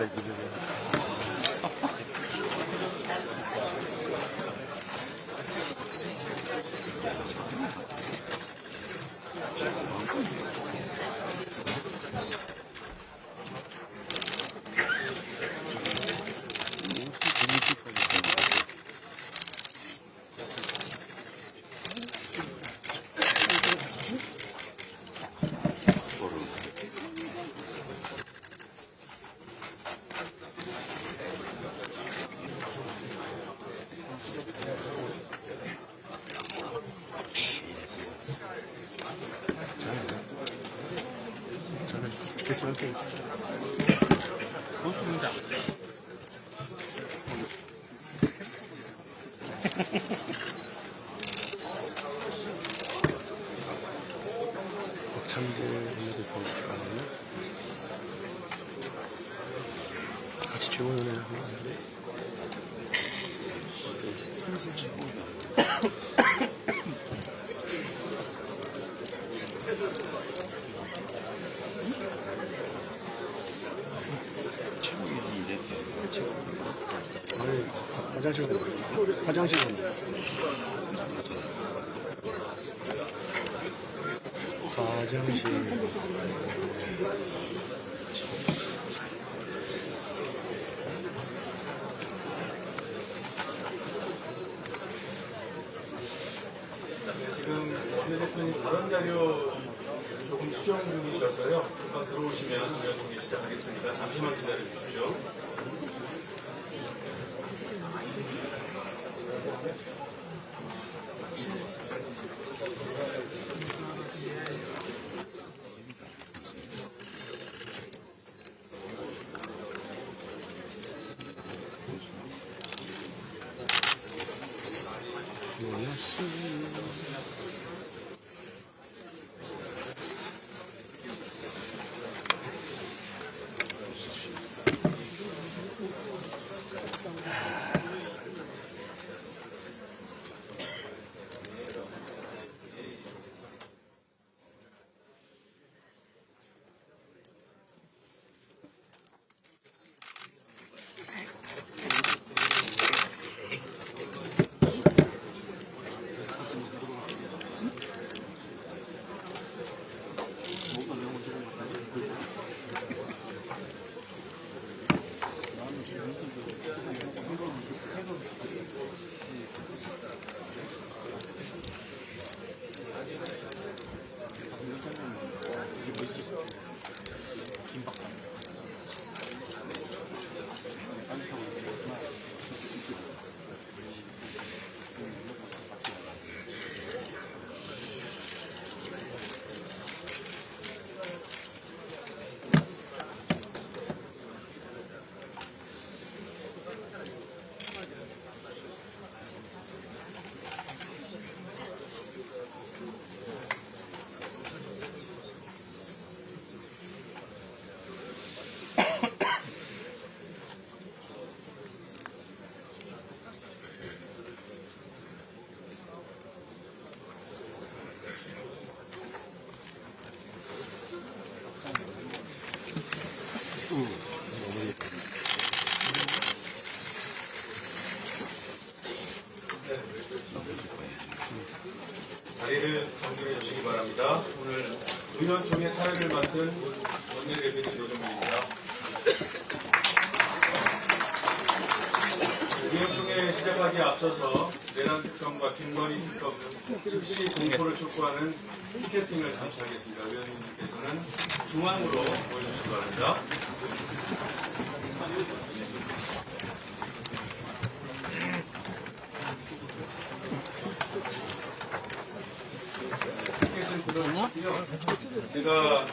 여기다 기르고. 고수공장. 박찬재 오늘을 보니까 같이 좋은 연애를 하고 있는데 아니 화장실 가요. 화장실 가요. 화장실 지금 원 대표님 다른 자료 조금 수정 중이셔서요. 금방 들어오시면 우리가 준비 시작하겠습니다. 잠시만 기다려 주십시오. Thank you. 5년 총회 사회를 맡은 원내대표님 노정민입니다. 위원총회 시작하기 앞서서 내란 특검과 김건희 특검 즉시 공포를 촉구하는 피켓팅을 잠시 하겠습니다. 위원님께서는 중앙으로 보여주시기 바랍니다. 제가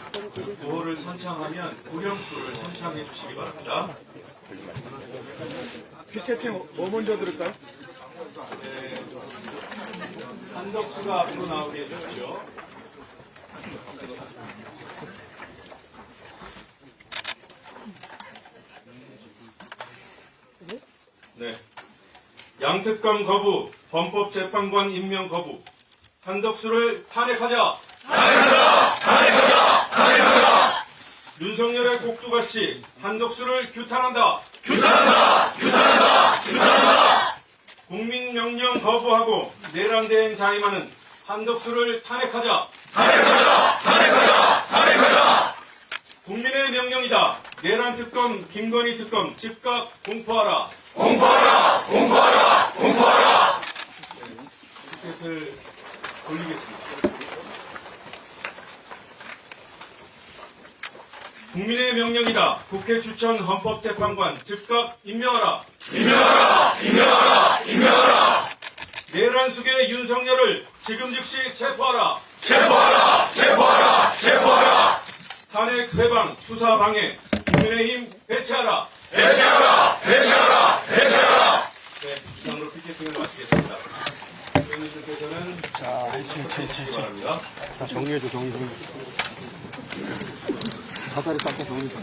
구호를 선창하면 구령구를 선창해 주시기 바랍니다. 피켓팅 뭐 먼저 들을까요? 네. 한덕수가 앞으로 나오게 해주십시오. 네. 양특검 거부, 헌법재판관 임명 거부, 한덕수를 탄핵하자! 탄핵하자! 탄핵하자! 탄핵하자! 윤석열의 곡두같이 한덕수를 규탄한다. 규탄한다. 규탄한다. 규탄한다. 국민 명령 거부하고 내란 대행 자임하는 한덕수를 탄핵하자. 탄핵하자. 탄핵하자. 탄핵하자. 국민의 명령이다. 내란 특검, 김건희 특검 즉각 공포하라. 공포하라. 공포하라. 공포하라. 티켓을 돌리겠습니다. 국민의 명령이다. 국회 추천 헌법재판관 즉각 임명하라. 임명하라! 임명하라! 임명하라! 내란숙의 윤석열을 지금 즉시 체포하라. 체포하라! 체포하라! 체포하라! 탄핵 회방 수사 방해 국민의힘 배치하라. 배치하라! 배치하라! 배치하라! 네, 이상으로 피켓팅을 마치겠습니다. 의원님께서는 자, 7, 7, 7, 7, 7, 7, 7, 7, 7, 정리해줘. 7, 7, 7, 7, 바다를 깎아 정리해.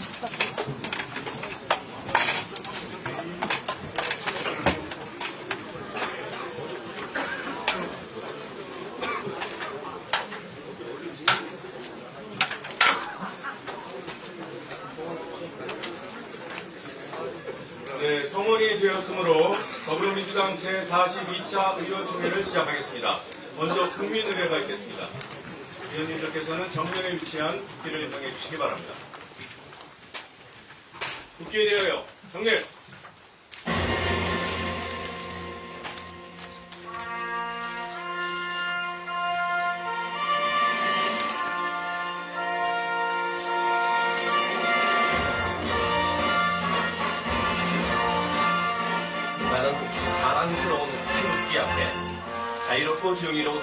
네, 성원이 되었으므로 더불어민주당 제42차 의원총회를 시작하겠습니다. 먼저 국민의회가 있겠습니다. 의원님들께서는 정면에 위치한 국기를 인정해 주시기 바랍니다. 국기에 대하여 경례! 나는 자랑스러운 태극기 앞에 자유롭고 정의로운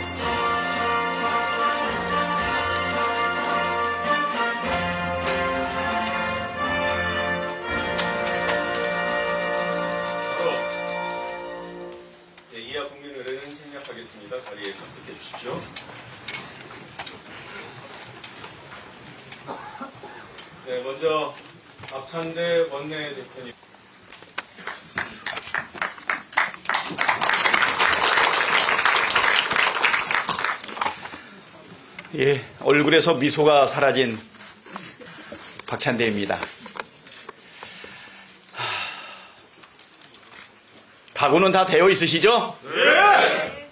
박찬대 원내 대표님. 예, 얼굴에서 미소가 사라진 박찬대입니다. 하, 각오는 다 되어 있으시죠? 네!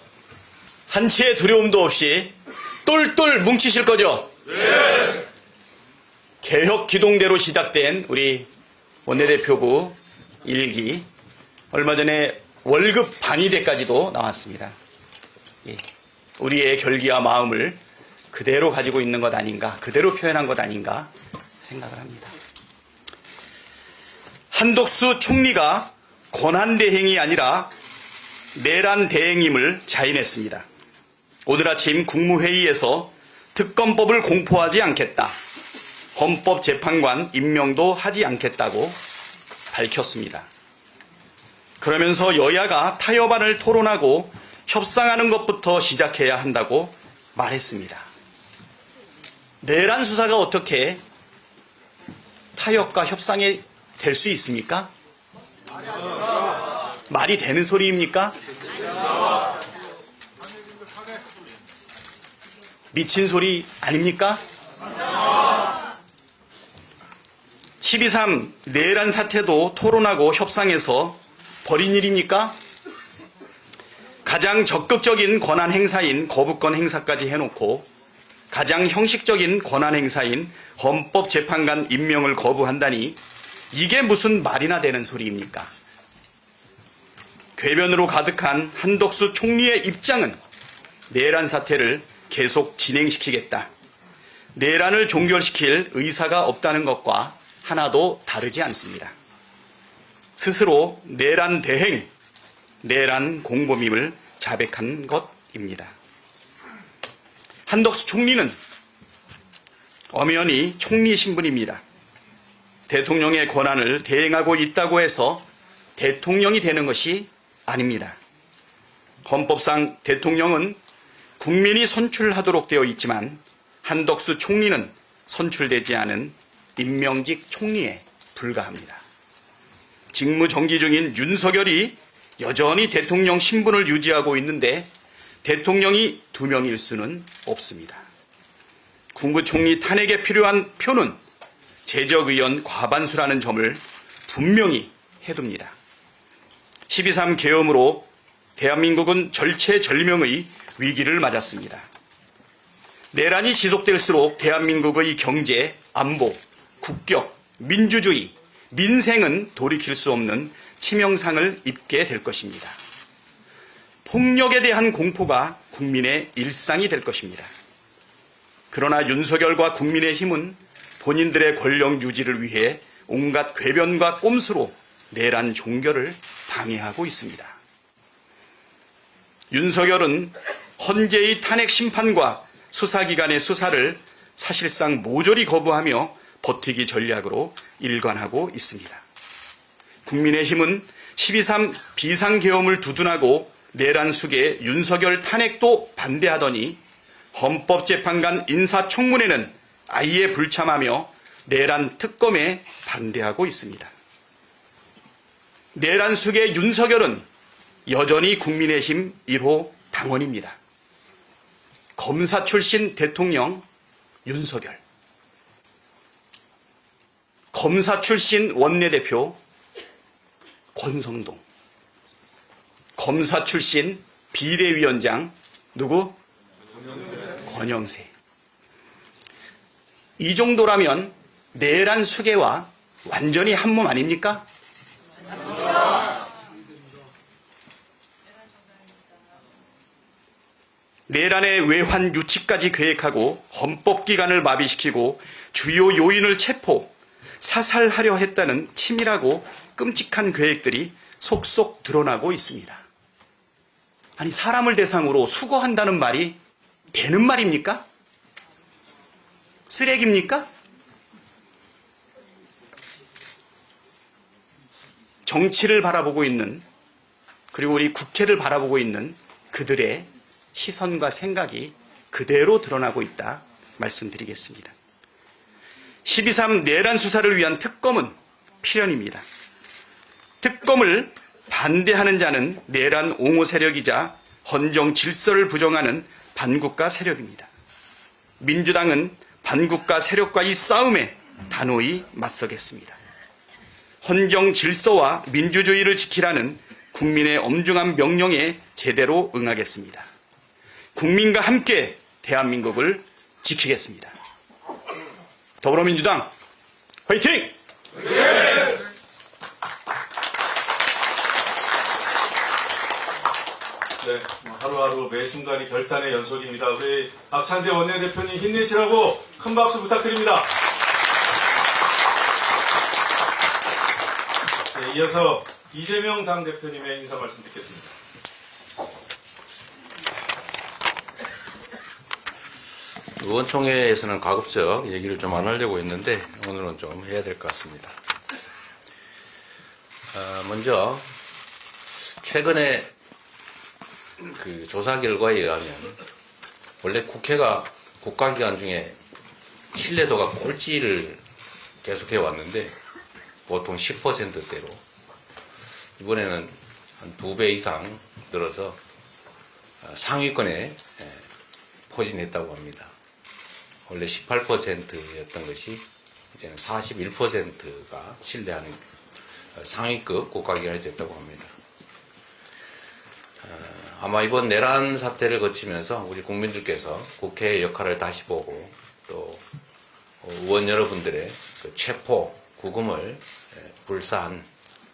한치의 두려움도 없이 똘똘 뭉치실 거죠? 네! 개혁 기동대로 시작된 우리 원내대표부 일기 얼마 전에 월급 반의대까지도 나왔습니다. 예, 우리의 결기와 마음을 그대로 가지고 있는 것 아닌가, 그대로 표현한 것 아닌가 생각을 합니다. 한독수 총리가 권한 대행이 아니라 내란 대행임을 자인했습니다. 오늘 아침 국무회의에서 특검법을 공포하지 않겠다. 헌법재판관 임명도 하지 않겠다고 밝혔습니다. 그러면서 여야가 타협안을 토론하고 협상하는 것부터 시작해야 한다고 말했습니다. 내란 수사가 어떻게 타협과 협상이 될 수 있습니까? 말이 되는 소리입니까? 미친 소리 아닙니까? 12.3 내란 사태도 토론하고 협상해서 벌인 일입니까? 가장 적극적인 권한 행사인 거부권 행사까지 해놓고 가장 형식적인 권한 행사인 헌법재판관 임명을 거부한다니 이게 무슨 말이나 되는 소리입니까? 궤변으로 가득한 한덕수 총리의 입장은 내란 사태를 계속 진행시키겠다. 내란을 종결시킬 의사가 없다는 것과 하나도 다르지 않습니다. 스스로 내란 대행, 내란 공범임을 자백한 것입니다. 한덕수 총리는 엄연히 총리 신분입니다. 대통령의 권한을 대행하고 있다고 해서 대통령이 되는 것이 아닙니다. 헌법상 대통령은 국민이 선출하도록 되어 있지만 한덕수 총리는 선출되지 않은 임명직 총리에 불과합니다. 직무 정지 중인 윤석열이 여전히 대통령 신분을 유지하고 있는데 대통령이 두 명일 수는 없습니다. 국무총리 탄핵에 필요한 표는 재적 의원 과반수라는 점을 분명히 해둡니다. 12.3 계엄으로 대한민국은 절체절명의 위기를 맞았습니다. 내란이 지속될수록 대한민국의 경제, 안보, 국격, 민주주의, 민생은 돌이킬 수 없는 치명상을 입게 될 것입니다. 폭력에 대한 공포가 국민의 일상이 될 것입니다. 그러나 윤석열과 국민의 힘은 본인들의 권력 유지를 위해 온갖 궤변과 꼼수로 내란 종결을 방해하고 있습니다. 윤석열은 헌재의 탄핵 심판과 수사기관의 수사를 사실상 모조리 거부하며 버티기 전략으로 일관하고 있습니다. 국민의힘은 12.3 비상계엄을 두둔하고 내란 숙의 윤석열 탄핵도 반대하더니 헌법재판관 인사청문회는 아예 불참하며 내란 특검에 반대하고 있습니다. 내란 숙의 윤석열은 여전히 국민의힘 1호 당원입니다. 검사 출신 대통령 윤석열. 검사 출신 원내대표 권성동. 검사 출신 비대위원장 누구? 권영세. 이 정도라면 내란 수계와 완전히 한 몸 아닙니까? 내란의 외환 유치까지 계획하고 헌법기관을 마비시키고 주요 요인을 체포, 사살하려 했다는 치밀하고 끔찍한 계획들이 속속 드러나고 있습니다. 아니, 사람을 대상으로 수거한다는 말이 되는 말입니까? 쓰레기입니까? 정치를 바라보고 있는, 그리고 우리 국회를 바라보고 있는 그들의 시선과 생각이 그대로 드러나고 있다 말씀드리겠습니다. 12.3 내란 수사를 위한 특검은 필연입니다. 특검을 반대하는 자는 내란 옹호 세력이자 헌정 질서를 부정하는 반국가 세력입니다. 민주당은 반국가 세력과의 싸움에 단호히 맞서겠습니다. 헌정 질서와 민주주의를 지키라는 국민의 엄중한 명령에 제대로 응하겠습니다. 국민과 함께 대한민국을 지키겠습니다. 더불어민주당 화이팅! 네, 뭐 하루하루 매 순간이 결단의 연속입니다. 우리 박찬대 원내대표님 힘내시라고 큰 박수 부탁드립니다. 네, 이어서 이재명 당대표님의 인사 말씀 듣겠습니다. 의원총회에서는 가급적 얘기를 좀 안 하려고 했는데 오늘은 좀 해야 될 것 같습니다. 어, 먼저 최근에 그 조사 결과에 의하면 원래 국회가 국가기관 중에 신뢰도가 꼴찌를 계속해 왔는데 보통 10%대로 이번에는 한 두 배 이상 늘어서 어, 상위권에 예, 포진했다고 합니다. 원래 18%였던 것이 이제는 41%가 신뢰하는 상위급 국가기관이 됐다고 합니다. 어, 아마 이번 내란 사태를 거치면서 우리 국민들께서 국회의 역할을 다시 보고 또 의원 여러분들의 그 체포, 구금을 예, 불사한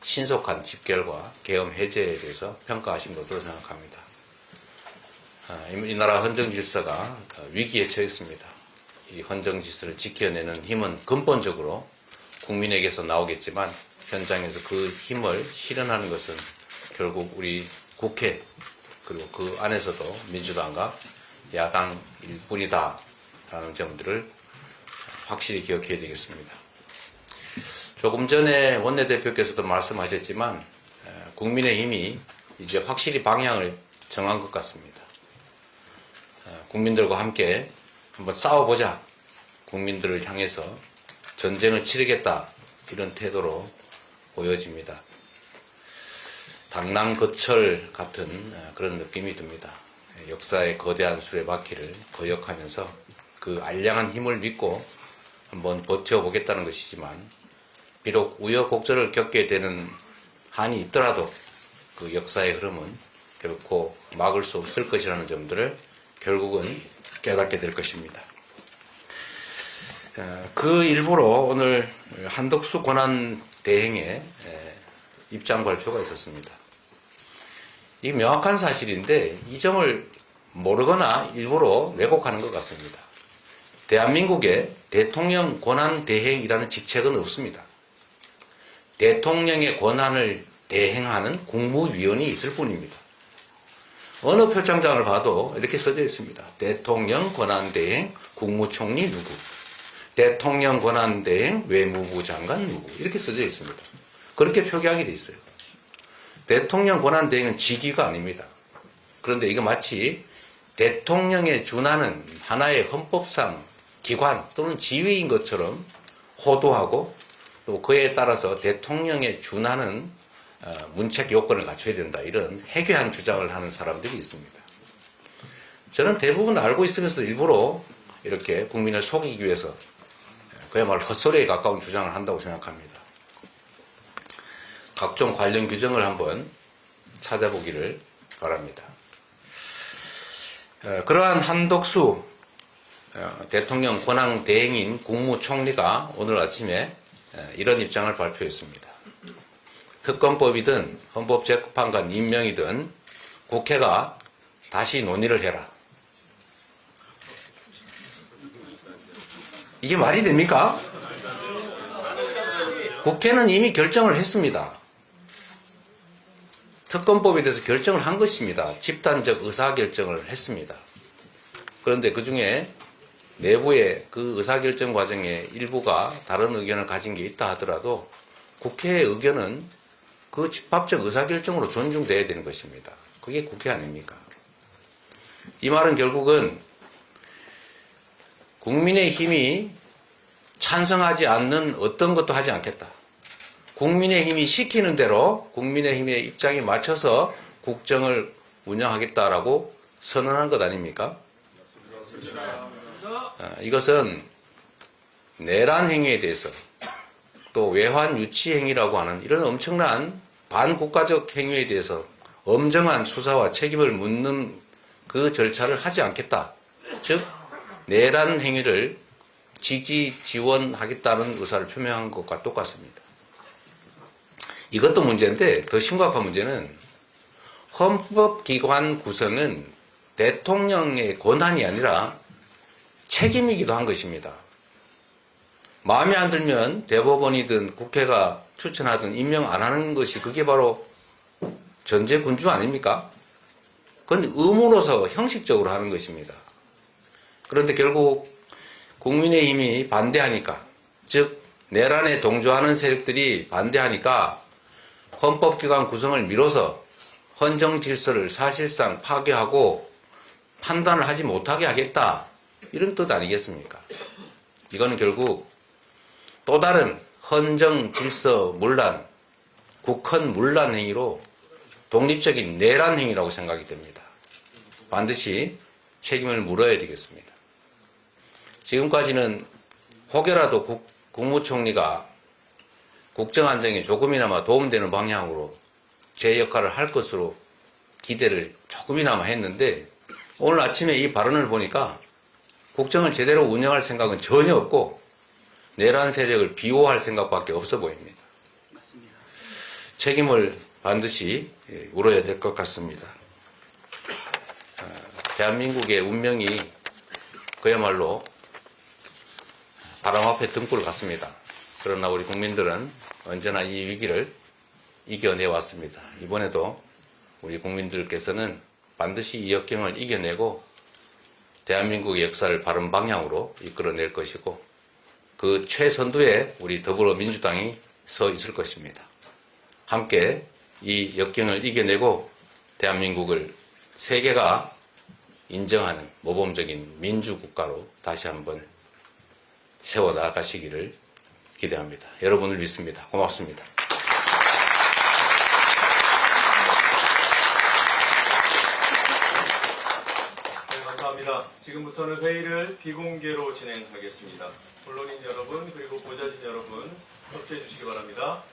신속한 집결과 계엄 해제에 대해서 평가하신 것으로 생각합니다. 아, 이 나라 헌정 질서가 어, 위기에 처했습니다. 이 헌정 질서를 지켜내는 힘은 근본적으로 국민에게서 나오겠지만 현장에서 그 힘을 실현하는 것은 결국 우리 국회 그리고 그 안에서도 민주당과 야당일 뿐이다라는 점들을 확실히 기억해야 되겠습니다. 조금 전에 원내대표께서도 말씀하셨지만 에, 국민의 힘이 이제 확실히 방향을 정한 것 같습니다. 에, 국민들과 함께 한번 싸워보자. 국민들을 향해서 전쟁을 치르겠다. 이런 태도로 보여집니다. 당랑 거철 같은 어, 그런 느낌이 듭니다. 역사의 거대한 수레바퀴를 거역하면서 그 알량한 힘을 믿고 한번 버텨보겠다는 것이지만 비록 우여곡절을 겪게 되는 한이 있더라도 그 역사의 흐름은 결코 막을 수 없을 것이라는 점들을 결국은 깨닫게 될 것입니다. 어, 그 일부로 오늘 한덕수 권한 대행의 에, 입장 발표가 있었습니다. 이 명확한 사실인데 이 점을 모르거나 일부러 왜곡하는 것 같습니다. 대한민국에 대통령 권한 대행이라는 직책은 없습니다. 대통령의 권한을 대행하는 국무위원이 있을 뿐입니다. 어느 표창장을 봐도 이렇게 써져 있습니다. 대통령 권한 대행 국무총리 누구, 대통령 권한 대행 외무부 장관 누구 이렇게 써져 있습니다. 그렇게 표기하게 돼 있어요. 대통령 권한 대행은 직위가 아닙니다. 그런데 이거 마치 대통령에 준하는 하나의 헌법상 기관 또는 지위인 것처럼 호도하고 또 그에 따라서 대통령에 준하는 어, 문책 요건을 갖춰야 된다. 이런 해괴한 주장을 하는 사람들이 있습니다. 저는 대부분 알고 있으면서도 일부러 이렇게 국민을 속이기 위해서 그야말로 헛소리에 가까운 주장을 한다고 생각합니다. 각종 관련 규정을 한번 찾아보기를 바랍니다. 어, 그러한 한덕수 어, 대통령 권한 대행인 국무총리가 오늘 아침에 어, 이런 입장을 발표했습니다. 특검법이든 헌법재판관 임명이든 국회가 다시 논의를 해라. 이게 말이 됩니까? 국회는 이미 결정을 했습니다. 특검법에 대해서 결정을 한 것입니다. 집단적 의사결정을 했습니다. 그런데 그 중에 내부의 그 의사결정 과정에 일부가 다른 의견을 가진 게 있다 하더라도 국회의 의견은 그 집합적 의사결정으로 존중돼야 되는 것입니다. 그게 국회 아닙니까? 이 말은 결국은 국민의 힘이 찬성하지 않는 어떤 것도 하지 않겠다. 국민의 힘이 시키는 대로 국민의 힘의 입장에 맞춰서 국정을 운영하겠다라고 선언한 것 아닙니까? 아, 이것은 내란 행위에 대해서 또 외환 유치 행위라고 하는 이런 엄청난 반국가적 행위에 대해서 엄정한 수사와 책임을 묻는 그 절차를 하지 않겠다. 즉 내란 행위를 지지 지원하겠다는 의사를 표명한 것과 똑같습니다. 이것도 문제인데 더 심각한 문제는 헌법기관 구성은 대통령의 권한이 아니라 책임이기도 한 것입니다. 마음에 안 들면 대법원이든 국회가 추천하든 임명 안 하는 것이 그게 바로 전제 군주 아닙니까? 그건 의무로서 형식적으로 하는 것입니다. 그런데 결국 국민의힘이 반대하니까, 즉 내란에 동조하는 세력들이 반대하니까 헌법기관 구성을 미뤄서 헌정 질서를 사실상 파괴하고 판단을 하지 못하게 하겠다. 이런 뜻 아니겠습니까? 이거는 결국 또 다른 헌정 질서 문란, 국헌 문란 행위로 독립적인 내란 행위라고 생각이 됩니다. 반드시 책임을 물어야 되겠습니다. 지금까지는 혹여라도 국, 국무총리가 국정 안정에 조금이나마 도움되는 방향으로 제 역할을 할 것으로 기대를 조금이나마 했는데 오늘 아침에 이 발언을 보니까 국정을 제대로 운영할 생각은 전혀 없고 내란 세력을 비호할 생각밖에 없어 보입니다. 책임을 반드시 예, 물어야 될 것 같습니다. 아, 대한민국의 운명이 그야말로 바람 앞에 등불 같습니다. 그러나 우리 국민들은 언제나 이 위기를 이겨내 왔습니다. 이번에도 우리 국민들께서는 반드시 이 역경을 이겨내고 대한민국의 역사를 바른 방향으로 이끌어낼 것이고 그 최선두에 우리 더불어민주당이 서 있을 것입니다. 함께 이 역경을 이겨내고 대한민국을 세계가 인정하는 모범적인 민주국가로 다시 한번 세워 나가시기를 기대합니다. 여러분을 믿습니다. 고맙습니다. 지금부터는 회의를 비공개로 진행하겠습니다. 언론인 여러분 그리고 보좌진 여러분 협조해 주시기 바랍니다.